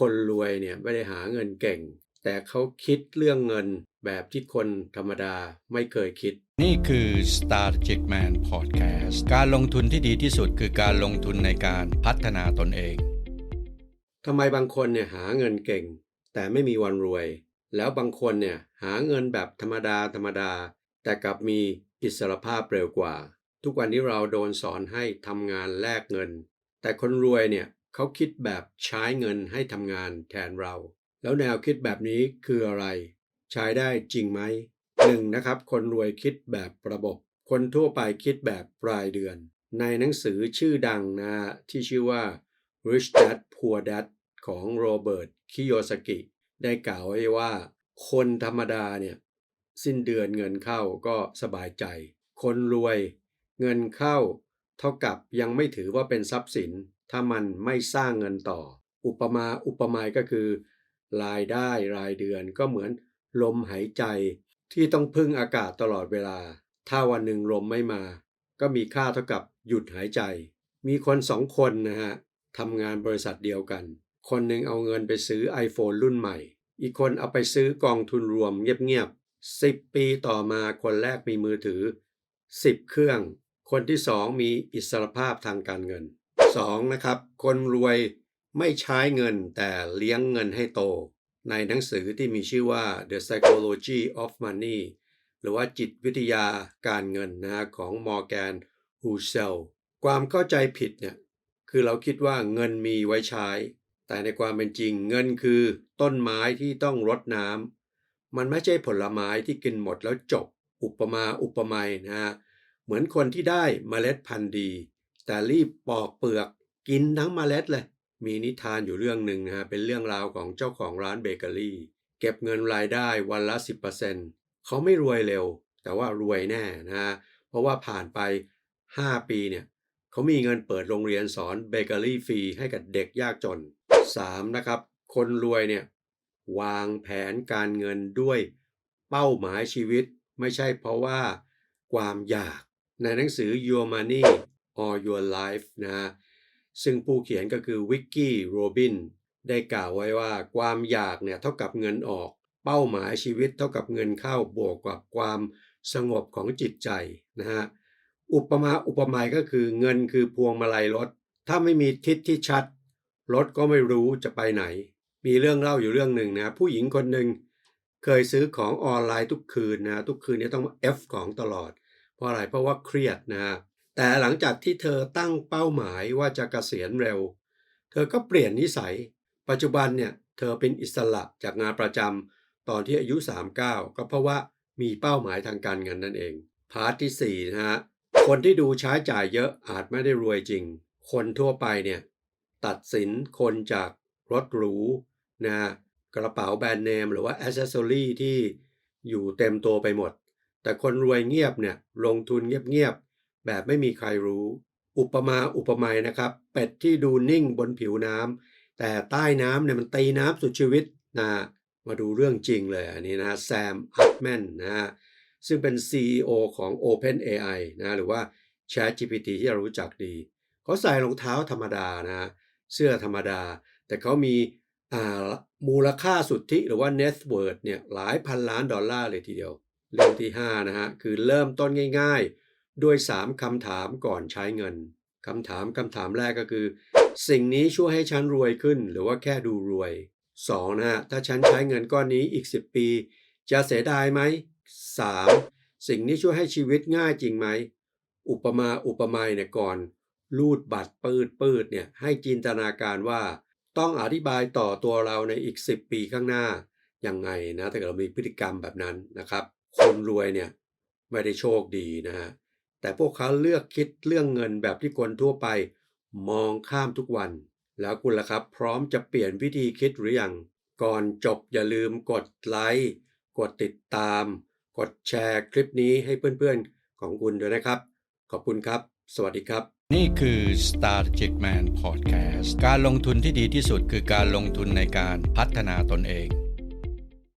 คนรวยเนี่ยไม่ได้หาเงินเก่ง แต่เขาคิดเรื่องเงินแบบที่คนธรรมดาไม่เคยคิด นี่คือ Strategic Man Podcast การลงทุนที่ดีที่สุดคือการลงทุนในการพัฒนาตนเองทำไมบางคนเนี่ยหาเงินเก่ง แต่ไม่มีวันรวย แล้วบางคนเนี่ยหาเงินแบบธรรมดาธรรมดา แต่กลับมีอิสรภาพเร็วกว่า ทุกวันนี้เราโดนสอนให้ทำงานแลกเงิน แต่คนรวยเนี่ย เขาคิดแบบใช้เงินให้ทำงานแทนเรา แล้วแนวคิดแบบนี้คืออะไร ใช้ได้จริงไหมหนึ่งนะครับ คนรวยคิดแบบระบบ คนทั่วไปคิดแบบรายเดือน ในหนังสือชื่อดังนะที่ชื่อว่า Rich Dad Poor Dad ของโรเบิร์ตคิโยสกิ ได้กล่าวไว้ว่า คนธรรมดาเนี่ย สิ้นเดือนเงินเข้าก็สบายใจ คนรวย เงินเข้า เท่ากับยังไม่ถือว่าเป็นทรัพย์สิน ถ้ามันไม่สร้างเงินต่อ อุปมาอุปไมยก็คือ รายได้รายเดือนก็เหมือนลมหายใจที่ต้องพึ่งอากาศตลอดเวลา ถ้าวันหนึ่งลมไม่มา ก็มีค่าเท่ากับหยุดหายใจ มีคนสองคนนะฮะทำงานบริษัทเดียวกัน คนหนึ่งเอาเงินไปซื้อ iPhone รุ่นใหม่ อีกคนเอาไปซื้อกองทุนรวมเงียบๆ10ปีต่อมาคนแรกมีมือถือ 10 เครื่อง คนที่สองมีอิสรภาพทางการเงิน 2. นะครับ คนรวยไม่ใช้เงินแต่เลี้ยงเงินให้โต ในหนังสือที่มีชื่อว่า The Psychology of Money หรือว่าจิตวิทยาการเงินนะของ Morgan Housel ความเข้าใจผิดเนี่ยคือเราคิดว่าเงินมีไว้ใช้ แต่ในความเป็นจริงเงินคือต้นไม้ที่ต้องรดน้ำมันไม่ใช่ผลไม้ที่กินหมดแล้วจบ อุปมาอุปไมยนะฮะเหมือนคนที่ได้เมล็ดพันธุ์ดี แต่รีบปอกเปลือกกินทั้งมเมล็ดเลย มีนิทานอยู่เรื่องหนึ่งนะฮะเป็นเรื่องราวของเจ้าของร้านเบเกอรี่ เก็บเงินรายได้วันละ 10%เขาไม่รวยเร็ว แต่ว่ารวยแน่นะฮะเพราะว่าผ่านไป 5 ปีเนี่ยเขามีเงินเปิดโรงเรียนสอนเบเกอรี่ฟรีให้กับเด็กยากจน 3. นะครับ คนรวยเนี่ยวางแผนการเงินด้วยเป้าหมายชีวิต ไม่ใช่เพราะว่าความอยากในหนังสือ Your Money or Your Life นะฮะซึ่งผู้เขียนก็คือวิกกี้โรบินได้กล่าวไว้ว่าความอยากเนี่ยเท่ากับเงินออก เป้าหมายชีวิตเท่ากับเงินเข้าบวกกับความสงบของจิตใจนะฮะอุปมาอุปไมยก็คือเงินคือพวงมาลัยรถ ถ้าไม่มีทิศที่ชัดรถก็ไม่รู้จะไปไหน มีเรื่องเล่าอยู่เรื่องหนึ่งนะผู้หญิงคนหนึ่งเคยซื้อของออนไลน์ทุกคืนนะทุกคืนนี้ต้อง F ของตลอด เพราะอะไรเพราะว่าเครียดนะ แต่หลังจากที่เธอตั้งเป้าหมายว่าจะเกษียณเร็ว เธอก็เปลี่ยนนิสัย ปัจจุบันเนี่ยเธอเป็นอิสระจากงานประจำตอนที่อายุ 39 ก็เพราะว่ามีเป้าหมายทางการเงินนั่นเอง พาร์ทที่4นะฮะคนที่ดูใช้จ่ายเยอะอาจไม่ได้รวยจริง คนทั่วไปเนี่ยตัดสินคนจากรถหรูนะกระเป๋าแบรนด์เนมหรือว่าอ c เซสซอรี่ที่อยู่เต็มตัวไปหมด แต่คนรวยเงียบเนี่ยลงทุนเงียบ แบบไม่มีใครรู้ อุปมาอุปไมยนะครับ เป็ดที่ดูนิ่งบนผิวน้ำแต่ใต้น้ำเนี่ยมันตีน้ำสุดชีวิตนะมาดูเรื่องจริงเลยอันนี้นะแซมอัพแมนนะซึ่งเป็น CEO ของ OpenAI นะหรือว่า ChatGPT ที่เรารู้จักดีเขาใส่รองเท้าธรรมดานะเสื้อธรรมดา แต่เขามีมูลค่าสุทธิหรือว่า net worth เนี่ยหลายพันล้านดอลลาร์เลยทีเดียว เรื่องที่ 5 นะฮะ คือเริ่มต้นง่ายๆ ด้วย 3คำถามก่อนใช้เงินคำถามคำถามแรกก็คือ สิ่งนี้ช่วยให้ฉันรวยขึ้น หรือว่าแค่ดูรวย 2. นะฮะถ้าฉันใช้เงินก้อนนี้อีก 10 ปี จะเสียดายไหม 3. สิ่งนี้ช่วยให้ชีวิตง่ายจริงไหม อุปมาอุปไมยเนี่ยก่อน รูดบัตรปืดปืดเนี่ยให้จินตนาการว่าต้องอธิบายต่อตัวเราในอีก 10 ปีข้างหน้ายังไงนะถ้าเกิดเรามีพฤติกรรมแบบนั้นนะครับ คนรวยเนี่ยไม่ได้โชคดีนะฮะ แต่พวกเขาเลือกคิดเรื่องเงินแบบที่คนทั่วไป มองข้ามทุกวัน แล้วคุณล่ะครับ พร้อมจะเปลี่ยนวิธีคิดหรือยัง ก่อนจบอย่าลืมกดไลค์กดติดตาม กดแชร์คลิปนี้ให้เพื่อนๆของคุณด้วยนะครับ ขอบคุณครับ สวัสดีครับ นี่คือ Strategic Man Podcast การลงทุนที่ดีที่สุดคือการลงทุนในการพัฒนาตนเอง